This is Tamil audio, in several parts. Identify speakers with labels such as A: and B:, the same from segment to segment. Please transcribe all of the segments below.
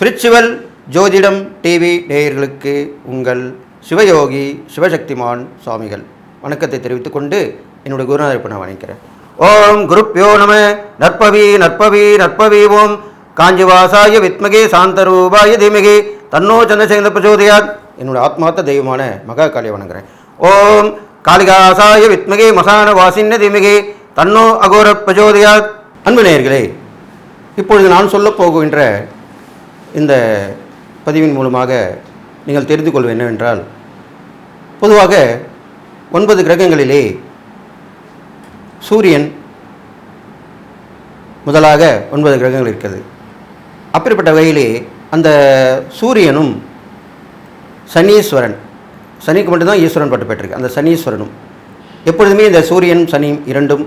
A: பிரிச்சுவல் ஜோதிடம் டிவி நேயர்களுக்கு உங்கள் சிவயோகி சிவசக்திமான் சுவாமிகள். வணக்கத்தை தெரிவித்துக் கொண்டு என்னுடைய குருநாதர் நான் வணங்கிறேன் ஓம் குருப்யோ நம நற்பவி நற்பவி நற்பவி ஓம். காஞ்சிவாசாய வித்மகே சாந்தரூபாய தீமகி தன்னோ சந்திரசேகர பிரச்சோதயாத். என்னோட ஆத்மார்த்த தெய்வமான மகா காளியை வணங்குறேன். ஓம் காளிகாசாய வித்மகே மசான வாசின்ன தீமகி தன்னோ அகோர பிரஜோதயா அன்பு நேயர்களே இப்பொழுது நான் சொல்லப் போகின்ற இந்த பதிவின் மூலமாக நீங்கள் தெரிந்து கொள்வது என்னவென்றால் பொதுவாக ஒன்பது கிரகங்களிலே சூரியன் முதலாக ஒன்பது கிரகங்கள் இருக்கிறது. அப்படிப்பட்ட வகையிலே அந்த சூரியனும் சனீஸ்வரன் சனிக்கு மட்டும்தான் ஈஸ்வரன் பட்டு பெற்றிருக்கு அந்த சனீஸ்வரனும் எப்பொழுதுமே இந்த சூரியன் சனி இரண்டும்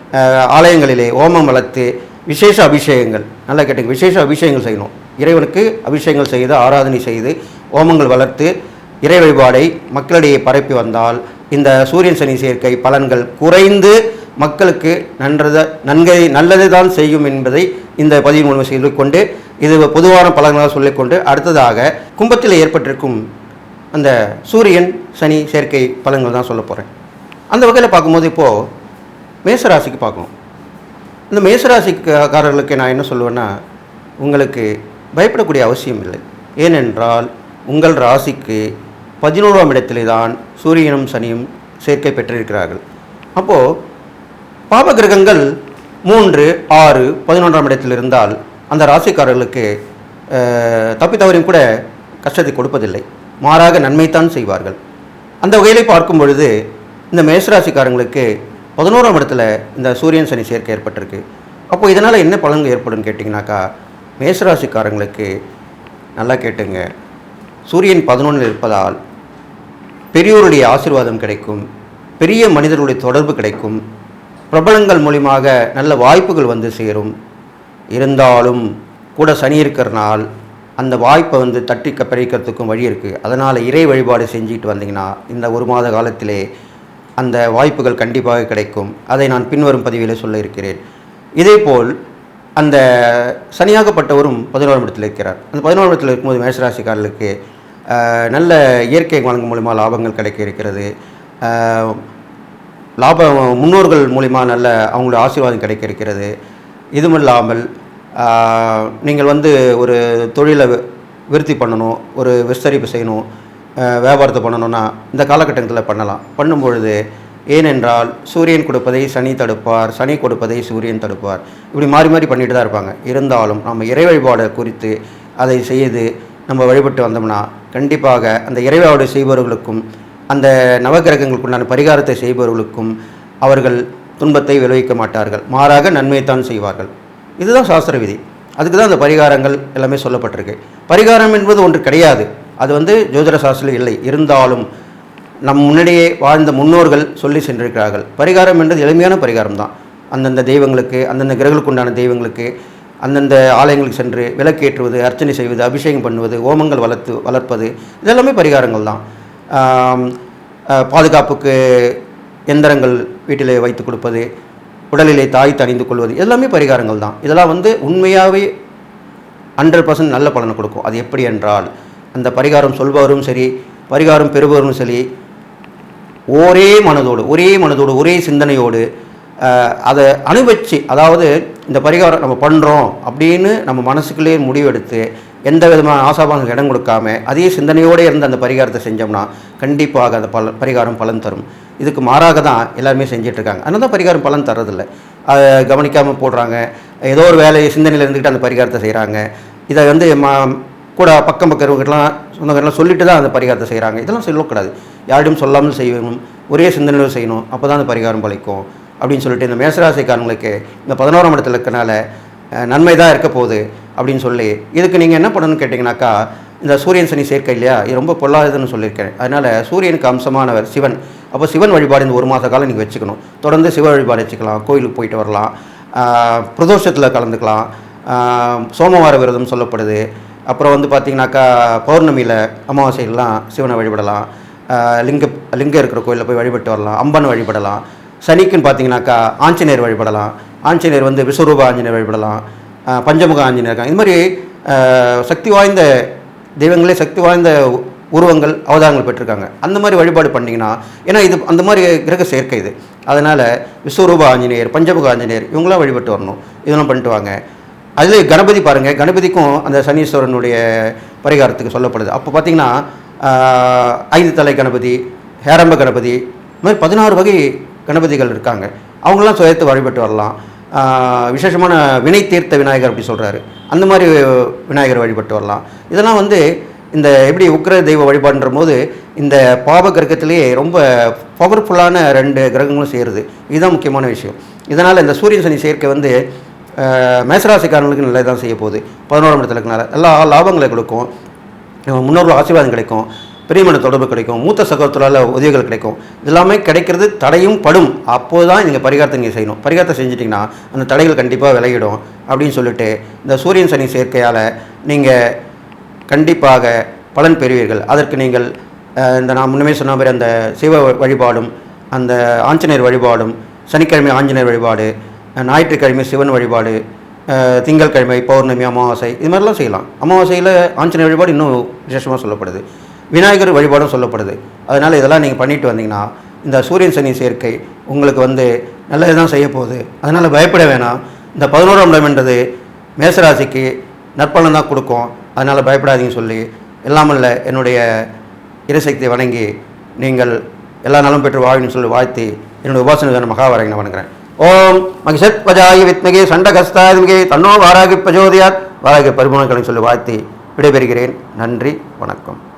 A: ஆலயங்களிலே ஓமம் வளர்த்து விசேஷ அபிஷேகங்கள். நல்லா கேட்டுங்க. விசேஷ அபிஷேகங்கள் செய்யணும். இறைவனுக்கு அபிஷேகங்கள் செய்து ஆராதனை செய்து ஓமங்கள் வளர்த்து இறை வழிபாடை மக்களிடையே பரப்பி வந்தால் இந்த சூரியன் சனி சேர்க்கை பலன்கள் குறைந்து மக்களுக்கு நன்றத நன்கை நல்லது தான் செய்யும் என்பதை இந்த பதிவு மூலம் சொல்லிக்கொண்டு இது பொதுவான பலன்களாக சொல்லிக்கொண்டு அடுத்ததாக கும்பத்தில் ஏற்பட்டிருக்கும் அந்த சூரியன் சனி சேர்க்கை பலன்கள் தான் சொல்ல போகிறேன் அந்த வகையில் பார்க்கும்போது இப்போது மேசராசிக்கு பார்க்கணும். இந்த மேசராசிக்காரர்களுக்கு நான் என்ன சொல்லுவேன்னா உங்களுக்கு பயப்படக்கூடிய அவசியம் இல்லை. ஏனென்றால் உங்கள் ராசிக்கு பதினோராம் இடத்திலே தான் சூரியனும் சனியும் சேர்க்கை பெற்றிருக்கிறார்கள். அப்போது பாப கிரகங்கள் மூன்று ஆறு பதினொன்றாம் இடத்தில் இருந்தால் அந்த ராசிக்காரர்களுக்கு தப்பி தவறியும் கூட கஷ்டத்தை கொடுப்பதில்லை. மாறாக நன்மைத்தான் செய்வார்கள். அந்த வகையிலே பார்க்கும் பொழுது இந்த மேஷராசிக்காரங்களுக்கு பதினோராம் இடத்துல இந்த சூரியன் சனி சேர்க்கை ஏற்பட்டிருக்கு. அப்போ இதனால் என்ன பலன்கள் ஏற்படும் கேட்டிங்கனாக்கா மேசராசிக்காரங்களுக்கு நல்லா கேட்டுங்க. சூரியன் பதினொன்றில் இருப்பதால் பெரியோருடைய ஆசிர்வாதம் கிடைக்கும் பெரிய மனிதர்களுடைய தொடர்பு கிடைக்கும் பிரபலங்கள் மூலியமாக நல்ல வாய்ப்புகள் வந்து சேரும். இருந்தாலும் கூட சனி இருக்கிறனால் அந்த வாய்ப்பை வந்து தட்டி க- பறிக்கிறதுக்கும் வழி இருக்குது அதனால் இறை வழிபாடு செஞ்சுட்டு வந்தீங்கன்னா இந்த ஒரு மாத காலத்திலே அந்த வாய்ப்புகள் கண்டிப்பாக கிடைக்கும். அதை நான் பின்வரும் பதிவிலே சொல்ல இருக்கிறேன். இதேபோல் அந்த சனியாகப்பட்டவரும் பதினோராம் இடத்தில் இருக்கிறார். அந்த பதினோராம் இடத்தில் இருக்கும்போது மேஷராசிக்காரர்களுக்கு நல்ல இயற்கை வழங்கும் மூலிமா லாபங்கள் கிடைக்க இருக்கிறது. லாப லாபம் முன்னோர்கள் மூலிமா நல்ல அவங்களோட ஆசீர்வாதம் கிடைக்க இருக்கிறது. இதுவும் இல்லாமல் நீங்கள் வந்து ஒரு தொழிலை விருத்தி பண்ணணும் ஒரு விஸ்தரிப்பு செய்யணும் வியாபாரத்தை பண்ணணும்னா இந்த காலகட்டத்தில் பண்ணலாம். பண்ணும்பொழுது ஏனென்றால் சூரியன் கொடுப்பதை சனி தடுப்பார் சனி கொடுப்பதை சூரியன் தடுப்பார். இப்படி மாறி மாறி பண்ணிட்டு தான் இருப்பாங்க. இருந்தாலும் நம்ம இறை வழிபாடு குறித்து அதை செய்து நம்ம வழிபட்டு வந்தோம்னா கண்டிப்பாக அந்த இறைவாடு செய்பவர்களுக்கும் அந்த நவகிரகங்களுக்குண்டான பரிகாரத்தை செய்பவர்களுக்கும் அவர்கள் துன்பத்தை விளைவிக்க மாட்டார்கள். மாறாக நன்மைத்தான் செய்வார்கள். இதுதான் சாஸ்திர விதி. அதுக்கு தான் அந்த பரிகாரங்கள் எல்லாமே சொல்லப்பட்டிருக்கு. பரிகாரம் என்பது ஒன்று கிடையாது. அது வந்து ஜோதிட சாஸ்திரம் இல்லை. இருந்தாலும் நம் முன்னாடியே வாழ்ந்த முன்னோர்கள் சொல்லி சென்றிருக்கிறார்கள். பரிகாரம் என்றது எளிமையான பரிகாரம் தான். அந்தந்த தெய்வங்களுக்கு அந்தந்த கிரகங்களுக்கு உண்டான தெய்வங்களுக்கு அந்தந்த ஆலயங்களுக்கு சென்று விளக்கேற்றுவது அர்ச்சனை செய்வது அபிஷேகம் பண்ணுவது ஓமங்கள் வளர்த்து வளர்ப்பது இதெல்லாமே பரிகாரங்கள் தான். பாதுகாப்புக்கு எந்திரங்கள் வீட்டிலே வைத்து கொடுப்பது உடலிலே தாய் தணிந்து கொள்வது எல்லாமே பரிகாரங்கள் தான். இதெல்லாம் வந்து உண்மையாகவே ஹண்ட்ரட் பர்சன்ட் நல்ல பலனை கொடுக்கும். அது எப்படி என்றால் அந்த பரிகாரம் சொல்பவரும் சரி பரிகாரம் பெறுபவரும் சரி ஒரே மனதோடு ஒரே மனதோடு ஒரே சிந்தனையோடு அதை அனுபவிச்சு அதாவது இந்த பரிகாரம் நம்ம பண்ணுறோம் அப்படின்னு நம்ம மனசுக்குள்ளேயே முடிவெடுத்து எந்த விதமான ஆசாபாங்களுக்கு இடம் கொடுக்காம அதே சிந்தனையோடு இருந்து அந்த பரிகாரத்தை செஞ்சோம்னா கண்டிப்பாக அந்த பல பரிகாரம் பலன் தரும். இதுக்கு மாறாக தான் எல்லாருமே செஞ்சிட்ருக்காங்க. அதனால தான் பரிகாரம் பலன் தர்றதில்ல. அதை கவனிக்காமல் போடுறாங்க. ஏதோ ஒரு வேலையை சிந்தனையில் இருந்துக்கிட்டு அந்த பரிகாரத்தை செய்கிறாங்க இதை வந்து கூட பக்கம் பக்கிறவங்கலாம் சொந்தக்காரெல்லாம் சொல்லிட்டு தான் அந்த பரிகாரத்தை செய்கிறாங்க இதெல்லாம் சொல்லக்கூடாது. யாரிடம் சொல்லாமல் செய்யணும் ஒரே சிந்தனையில் செய்யணும். அப்போ தான் அந்த பரிகாரம் பழிக்கும் அப்படின்னு சொல்லிட்டு இந்த மேசராசிக்காரங்களுக்கு இந்த பதினோராம் இடத்துல இருக்கனால நன்மை தான் இருக்க போகுது அப்படின்னு சொல்லி இதுக்கு நீங்கள் என்ன பண்ணணும்னு கேட்டிங்கனாக்கா இந்த சூரியன் சனி சேர்க்கை இல்லையா? இது ரொம்ப பொல்லாததுன்னு சொல்லியிருக்கேன். அதனால் சூரியனுக்கு அம்சமானவர் சிவன். அப்போ சிவன் வழிபாடு இந்த ஒரு மாத காலம் நீங்கள் வச்சுக்கணும். தொடர்ந்து சிவ வழிபாடு வச்சுக்கலாம். கோயிலுக்கு போயிட்டு வரலாம். பிரதோஷத்தில் கலந்துக்கலாம். சோமவார விரதம் சொல்லப்படுது. அப்புறம் வந்து பார்த்திங்கனாக்கா பௌர்ணமியில் அமாவாசையிலாம் சிவனை வழிபடலாம். லிங்க லிங்கம் இருக்கிற கோயிலில் போய் வழிபட்டு வரலாம். அம்பன் வழிபடலாம். சனிக்குன்னு பார்த்தீங்கன்னாக்கா ஆஞ்சநேயர் வழிபடலாம். ஆஞ்சநேயர் வந்து விஸ்வரூப ஆஞ்சநேயர் வழிபடலாம். பஞ்சமுக ஆஞ்சநேயர் இருக்காங்க. இது மாதிரி சக்தி வாய்ந்த தெய்வங்களே சக்தி வாய்ந்த உருவங்கள் அவதாரங்கள் பெற்றிருக்காங்க. அந்த மாதிரி வழிபாடு பண்ணிங்கன்னா ஏன்னா இது அந்த மாதிரி கிரக சேர்க்கை இது. அதனால் விஸ்வரூப ஆஞ்சநேயர் பஞ்சமுக ஆஞ்சநேயர் இவங்களாம் வழிபட்டு வரணும். இதெல்லாம் பண்ணிட்டு வாங்க. அதில் கணபதி பாருங்கள் கணபதிக்கும் அந்த சனீஸ்வரனுடைய பரிகாரத்துக்கு சொல்லப்படுது. அப்போ பார்த்தீங்கன்னா ஐந்து தலை கணபதி ஹேரம்ப கணபதி இது மாதிரி பதினாறு வகை கணபதிகள் இருக்காங்க. அவங்களாம் சுயத்து வழிபட்டு வரலாம். விசேஷமான வினை தீர்த்த விநாயகர் அப்படி சொல்கிறாரு அந்த மாதிரி விநாயகர் வழிபட்டு வரலாம். இதெல்லாம் வந்து இந்த எப்படி உக்ர தெய்வ வழிபாடுன்ற போது இந்த பாப கிரகத்திலேயே ரொம்ப பவர்ஃபுல்லான ரெண்டு கிரகங்களும் சேருது. இதுதான் முக்கியமான விஷயம். இதனால் இந்த சூரியன் சனி சேர்க்கை வந்து மேசராசிக்காரங்களுக்கு நல்லது தான் செய்ய போகுது. பதினோராம் இடத்துல இருக்கனால எல்லா லாபங்களை கொடுக்கும். முன்னோர்கள் ஆசீர்வாதம் கிடைக்கும். பெரியமன தொடர்பு கிடைக்கும். மூத்த சகோதரால் உதவிகள் கிடைக்கும். இதெல்லாமே கிடைக்கிறது தடையும் படும். அப்போது தான் நீங்கள் பரிகாரத்தை நீங்கள் செய்யணும். பரிகாரத்தை செஞ்சிட்டிங்கன்னா அந்த தடைகள் கண்டிப்பாக விலகிடும் அப்படின்னு சொல்லிட்டு இந்த சூரியன் சனி சேர்க்கையால் நீங்கள் கண்டிப்பாக பலன் பெறுவீர்கள். அதற்கு நீங்கள் இந்த நான் முன்னமே சொன்ன மாதிரி அந்த சிவ வழிபாடும் அந்த ஆஞ்சநேயர் வழிபாடும் சனிக்கிழமை ஆஞ்சநேயர் வழிபாடு ஞாயிற்றுக்கிழமை சிவன் வழிபாடு அஹ், திங்கட்கிழமை பௌர்ணமி அமாவாசை இது மாதிரிலாம் செய்யலாம். அமாவாசையில் ஆஞ்சநேய வழிபாடு இன்னும் விசேஷமாக சொல்லப்படுது. விநாயகர் வழிபாடும் சொல்லப்படுது. அதனால் இதெல்லாம் நீங்கள் பண்ணிட்டு வந்தீங்கன்னா இந்த சூரியன் சனி சேர்க்கை உங்களுக்கு வந்து நல்லது தான் செய்ய போகுது. அதனால் பயப்பட வேணாம். இந்த பதினோராம் இடம்ன்றது மேசராசிக்கு நற்பலன் தான் கொடுக்கும். அதனால் பயப்படாதீங்கன்னு சொல்லி எல்லாமல்ல என்னுடைய இரசக்தியை வணங்கி நீங்கள் எல்லா நலம் பெற்று வாழ்வின்னு சொல்லி வாழ்த்தி என்னுடைய உபாசனை மகாவரங்கனை நான் வணங்குறேன். ஓம் மகிஷத் பஜாயி வித்மகே சண்டகஸ்தாதிமிகே தன்னோ வாராகி பிரஜோதியாத் வாராகி பரிபூர்ணங்களை சொல்லி வாழ்த்தி விடைபெறுகிறேன். நன்றி வணக்கம்.